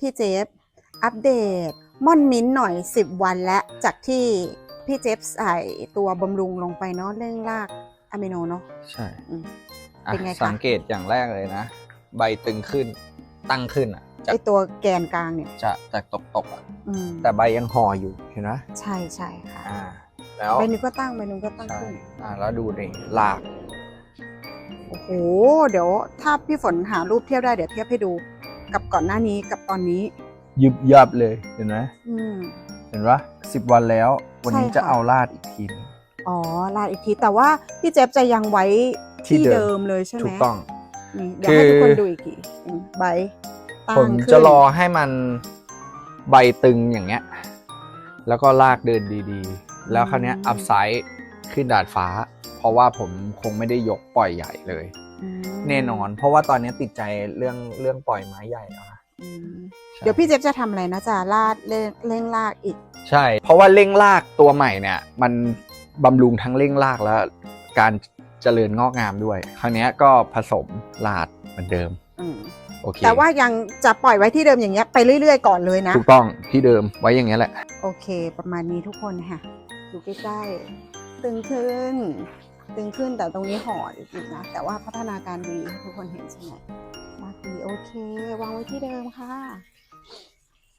พี่เจฟอัปเดตม่อนมิ้นท์หน่อย 10 วันและจากที่พี่เจฟใส่ตัวบำรุงลงไปเนาะเร่งรากอะมิโนเนาะใช่อืม อะเป็นไงคะ สังเกตอย่างแรกเลยนะ ใบตึงขึ้นตั้งขึ้นอะไอจะตัวแกนกลางเนี่ย จะจะตกตกๆอะอืมแต่ใบยังห่ออยู่เห็นไหมใช่ใช่ค่ะอ่า แล้วใบหนึงก็ตั้งใบหนึงก็ตั้งใช่ขึ้น อ่าแล้วดูนี่ลาก โอ้โห เดี๋ยวถ้าพี่ฝนหารูปเทียบได้เดี๋ยวเทียบให้ดู กับก่อนหน้านี้กับตอนนี้ ยุบยับเลยเห็นไหมอืม เห็นปะสิบวันแล้ว วันนี้ใช่ค่ะ จะเอาลาดอีกทีหนึงอ๋อลาดอีกทีแต่ว่าพี่เจฟจะยังไว้ที่ที่เดิเดิมมเลยใช่ไหมถูกต้อง นี่เดี๋ยวให้คือทุกคนดูอีกทีอืมใบตั้งผมขึ้นจะรอให้มันใบตึงอย่างเงี้ย แล้วก็ลากเดินดีๆ แล้วคราวเนี้ยอัพไซด์ขึ้นดาดฟ้า เพราะว่าผมคงไม่ได้ยกปล่อยใหญ่เลยอืม แน่นอน เพราะว่าตอนนี้ติดใจเรื่องเรื่องปล่อยไม้ใหญ่แล้วนะอืมใช่เดี๋ยวพี่เจฟจะทำอะไรนะจะลาดเร่งเร่งลากอีก ใช่ เพราะว่าเร่งลากตัวใหม่เนี่ย มันบำรุงทั้งเร่งลากแล้ว การเจริญงอกงามด้วย คราวเนี้ยก็ผสมลาดเหมือนเดิมอืมโอเคแต่ว่ายังจะปล่อยไว้ที่เดิมอย่างเงี้ยไปเรื่อยๆก่อนเลยนะ ถูกต้องที่เดิมไว้อย่างเงี้ยแหละ โอเค ประมาณนี้ทุกคนค่ะ ดูใกล้ๆ ตึงขึ้น ตึงขึ้นแต่ตรงนี้ห่ออีกนะ แต่ว่าพัฒนาการดีทุกคนเห็นใช่ไหมมากดีโอเค วางไว้ที่เดิมค่ะ